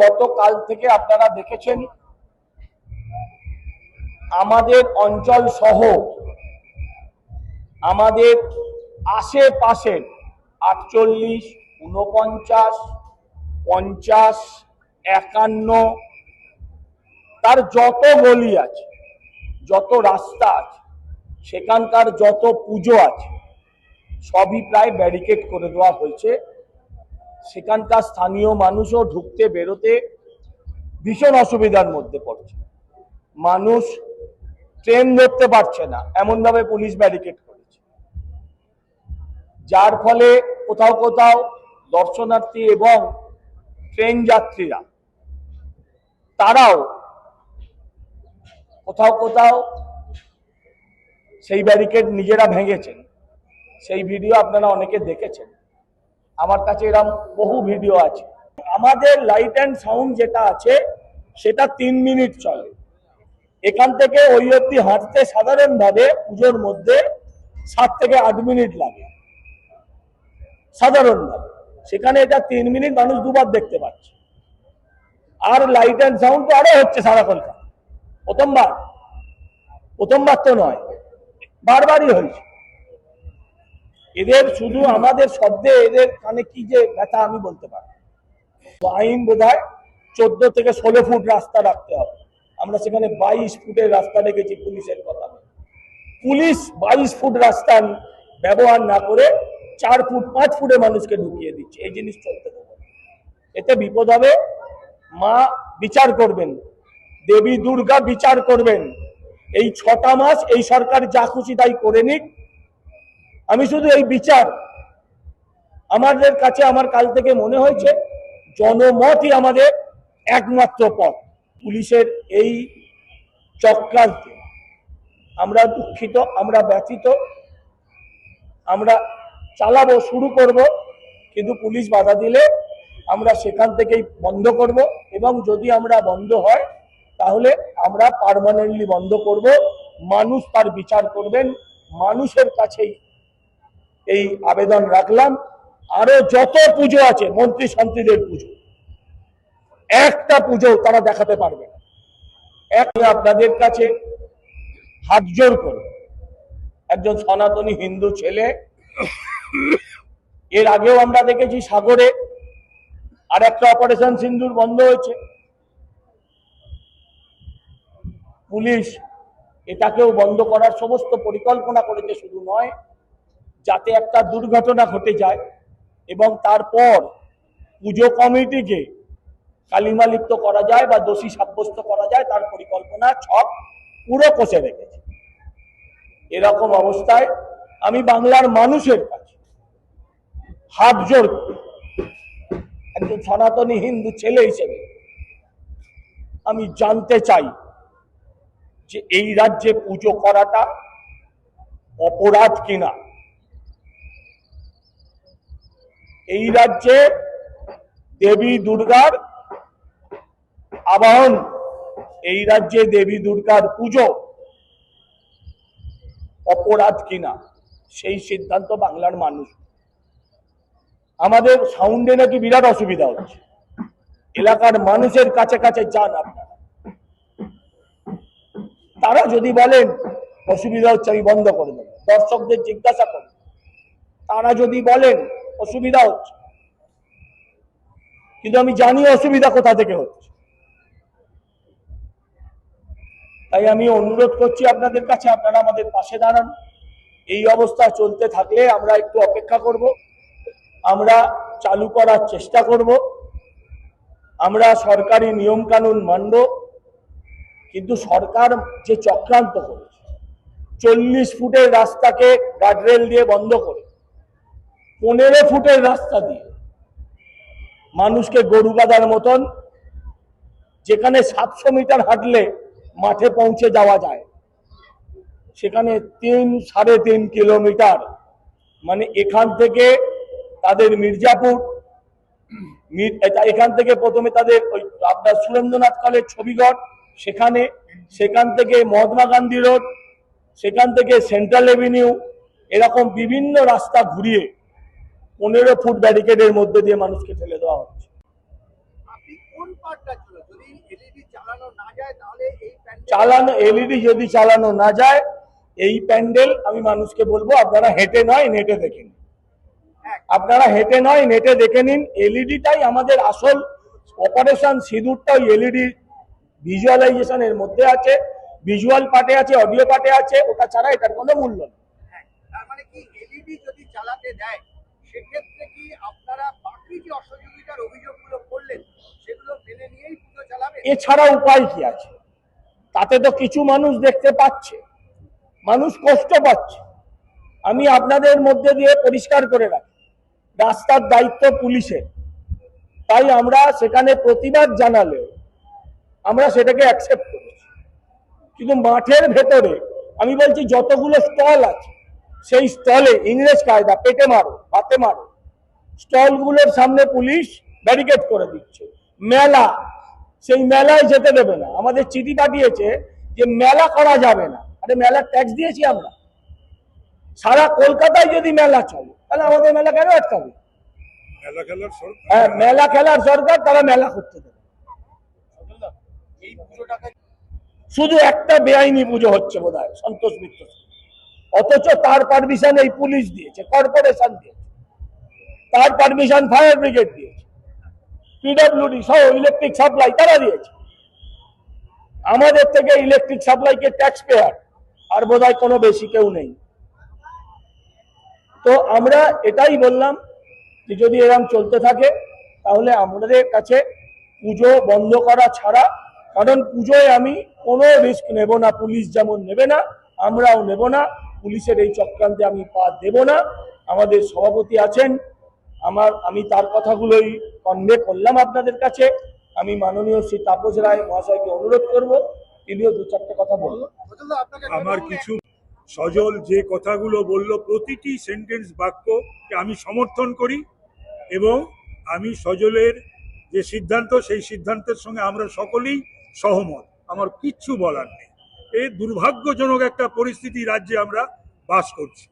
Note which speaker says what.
Speaker 1: গতকাল থেকে আপনারা দেখেছেন, আমাদের অঞ্চল সহ আমাদের আশেপাশের আটচল্লিশ উনপঞ্চাশ পঞ্চাশ, একান্ন, তার যত গলি আছে, যত রাস্তা আছে, সেখানকার যত পুজো আছে, সবই প্রায় ব্যারিকেড করে দেওয়া হয়েছে। সেখানকার স্থানীয় মানুষও ঢুকতে বেরোতে ভীষণ অসুবিধার মধ্যে পড়ছে। মানুষ ট্রেন ধরতে পারছে না, এমনভাবে পুলিশ ব্যারিকেড করেছে। যার ফলে কোথাও কোথাও দর্শনার্থী এবং ট্রেন যাত্রীরা, তারাও কোথাও কোথাও সেই ব্যারিকেড নিজেরা ভেঙেছেন। সেই ভিডিও আপনারা অনেকে দেখেছেন। আমার কাছে এরকম বহু ভিডিও আছে। আমাদের লাইট অ্যান্ড সাউন্ড যেটা আছে, সেটা তিন মিনিট চলে। এখান থেকে ওই অব্দি হাঁটতে সাধারণভাবে পুজোর মধ্যে সাত থেকে আট মিনিট লাগে। সাধারণভাবে। সেখানে এটা তিন মিনিট মানুষ দুবার দেখতে পাচ্ছে। আর লাইট অ্যান্ড সাউন্ড তো আরও হচ্ছে সারাক্ষণ। প্রথমবার। প্রথমবার তো নয়। বারবারই হয়েছে। এদের শুধু আমাদের শব্দে এদের কানে কি যে ব্যথা আমি বলতে পারি আইন বোধ হয় চোদ্দ থেকে ষোলো ফুট রাস্তা রাখতে হবে। আমরা সেখানে বাইশ ফুটের রাস্তা রেখেছি পুলিশের কথা। পুলিশ বাইশ ফুট রাস্তা ব্যবহার না করে চার ফুট, পাঁচ ফুটে মানুষকে ঢুকিয়ে দিচ্ছে। এই জিনিস চলতে না। এতে বিপদ হবে। মা বিচার করবেন। দেবী দুর্গা বিচার করবেন। এই ছটা মাস এই সরকার যা খুশি তাই করে নিক। আমি শুধু এই বিচার আমাদের কাছে আমার কাল থেকে মনে হয়েছে, জনমতই আমাদের একমাত্র পথ। পুলিশের এই চক্রান্তে আমরা দুঃখিত, আমরা ব্যথিত, আমরা চালাবো, শুরু করব, কিন্তু পুলিশ বাধা দিলে আমরা সেখান থেকেই বন্ধ করব এবং যদি আমরা বন্ধ হয়, তাহলে আমরা পারমানেন্টলি বন্ধ করব। মানুষ তার বিচার করবেন, মানুষের কাছেই এই আবেদন রাখলাম। আরও যত পুজো আছে, মন্ত্রী সন্ত্রীদের পুজো, একটা পুজো তারা দেখাতে পারবে না। এক আপনাদের কাছে হাত জোর করে, একজন সনাতনী হিন্দু ছেলে, এর আগেও আমরা দেখেছি সাগরে আর একটা অপারেশন সিন্দুর বন্ধ হয়েছে। পুলিশ এটাকেও বন্ধ করার সমস্ত পরিকল্পনা করেছে, শুধু নয় যাতে একটা দুর্ঘটনা ঘটে যায় এবং তারপর পুজো কমিটিকে কালিমালিপ্ত করা যায় বা দোষী সাব্যস্ত করা যায়, তার পরিকল্পনা ছক পুরো কষে রেখেছে এরকম অবস্থায় আমি বাংলার মানুষের কাছে হাত জোর। একজন সনাতনী হিন্দু ছেলে হিসেবে আমি জানতে চাই যে এই রাজ্যে পুজো করাটা অপরাধ কিনা এই রাজ্যে দেবী দুর্গার আবাহন এই রাজ্যে দেবী দুর্গার পুজো অপরাধ কিনা? সেই সিদ্ধান্ত বাংলার মানুষ। আমাদের সাউন্ডে নাকি বিরাট অসুবিধা হচ্ছে। এলাকার মানুষের কাছে কাছে যান আপনারা। তারা যদি বলেন, অসুবিধা হচ্ছে, আমি বন্ধ করে দেবো। দর্শকদের জিজ্ঞাসা করুন। তারা যদি বলেন অসুবিধা হচ্ছে। কিন্তু আমি জানি অসুবিধা কোথা থেকে হচ্ছে। তাই আমি অনুরোধ করছি আপনাদের কাছে, আপনারা আমাদের পাশে দাঁড়ান। এই অবস্থা চলতে থাকলে আমরা একটু অপেক্ষা করব। আমরা চালু করার চেষ্টা করব। আমরা সরকারি নিয়ম কানুন মানব, কিন্তু সরকার যে চক্রান্ত করেছে, চল্লিশ ফুটের রাস্তাকে গার্ডরেল দিয়ে বন্ধ করে পনেরো ফুটের রাস্তা দিয়ে মানুষকে গরু গাদার মতন যেখানে সাতশো মিটার হাঁটলে মাঠে পৌঁছে যাওয়া যায়, সেখানে তিন, সাড়ে তিন কিলোমিটার মানে এখান থেকে তাদের মির্জাপুর এখান থেকে প্রথমে তাদের ওই আপনার সুরেন্দ্রনাথ কলেজ ছবিগড় সেখানে, সেখান থেকে মহাত্মা গান্ধী রোড, সেখান থেকে সেন্ট্রাল এভিনিউ, এরকম বিভিন্ন রাস্তা ঘুরিয়ে পনেরো ফুট ব্যারিকেডের মধ্যে দিয়ে মানুষকে ঠেলে দেওয়া হচ্ছে।
Speaker 2: চালানো না যায় এই প্যান্ডেল
Speaker 1: এলইডি যদি চালানো না যায় এই প্যান্ডেল আমি মানুষকে বলব আপনারা হেঁটে নয় নেটে দেখে নিন। আপনারা হেঁটে নয় নেটে দেখে নিন। এলইডিটাই আমাদের আসল অপারেশন সিঁদুরটা ওই এলইডি ভিজুয়ালাইজেশন এর মধ্যে আছে। ভিজুয়াল পার্টে আছে অডিও পার্টে আছে ওটা ছাড়া এটার কোনো মূল্য নেই।
Speaker 2: তার মানে কি এলইডি যদি চালাতে দেয় সেক্ষেত্রে কি আপনারা বাকি যে অসহযোগিতার অভিযোগগুলো করলেন, সেগুলো মেনে নিয়েই পুজো চালাবে
Speaker 1: এছাড়া উপায় কি আছে? তাতে তো কিছু মানুষ দেখতে পাচ্ছে, মানুষ কষ্ট পাচ্ছে। আমি আপনাদের মধ্যে দিয়ে পরিষ্কার করে রাখি, রাস্তার দায়িত্ব পুলিশের। তাই আমরা সেখানে প্রতিবাদ জানালেও আমরা সেটাকে অ্যাকসেপ্ট করেছি। কিন্তু মাঠের ভেতরে, আমি বলছি যতগুলো স্টল আছে সেই স্টলে ইংরেজ কায়দা পেটে মারো হাতে মারো। স্টলগুলোর সামনে পুলিশ ব্যারিকেড করে দিচ্ছে। মেলা সেই মেলায় যেতে দেবে না। আমাদের চিঠি পাঠিয়েছে যে মেলা করা যাবে না। আরে মেলার ট্যাক্স দিয়েছি আমরা। সারা কলকাতায় যদি মেলা চলে তাহলে আমাদের মেলা কেন আটকাবে?
Speaker 3: মেলা খেলার সরকার
Speaker 1: হ্যাঁ মেলা খেলার সরকার তারা মেলা করতে দেবে। শুধু একটা বেআইনি পুজো হচ্ছে বোধ হয় সন্তোষ মিত্র অথচ তার পারমিশন এই পুলিশ দিয়েছে কর্পোরেশন দিয়েছে। তার পারমিশন ফায়ার ব্রিগেড দিয়েছে। পিডব্লিউডি সহ ইলেকট্রিক সাপ্লাই তারা দিয়েছে। আমাদের থেকে ইলেকট্রিক সাপ্লাইকে ট্যাক্স পেয়ার আর বোধহয় কোনো বেশি কেউ নেই। তো আমরা এটাই বললাম যে যদি এরকম চলতে থাকে, তাহলে আমাদের কাছে পুজো বন্ধ করা ছাড়া, কারণ পুজোয় আমি কোনো রিস্ক নেব না, পুলিশ যেমন নেবে না, আমরাও নেব না। পুলিশের এই চক্রান্তে আমি পা দেব না। আমাদের সভাপতি আছেন। আমার, আমি তার কথাগুলোই কনভে করলাম আপনাদের কাছে। আমি মাননীয় শ্রী তাপস রায় মহাশয়কে অনুরোধ করব, তিনিও দু চারটে কথা বলবেন
Speaker 3: আমার কিছু সজল যে কথাগুলো বলল, প্রতিটি সেন্টেন্স বাক্যকে আমি সমর্থন করি এবং আমি সজলের যে সিদ্ধান্ত, সেই সিদ্ধান্তের সঙ্গে আমরা সকলেই সহমত। আমার কিচ্ছু বলার নেই। এই দুর্ভাগ্যজনক একটা পরিস্থিতি রাজ্যে আমরা বাস করছি।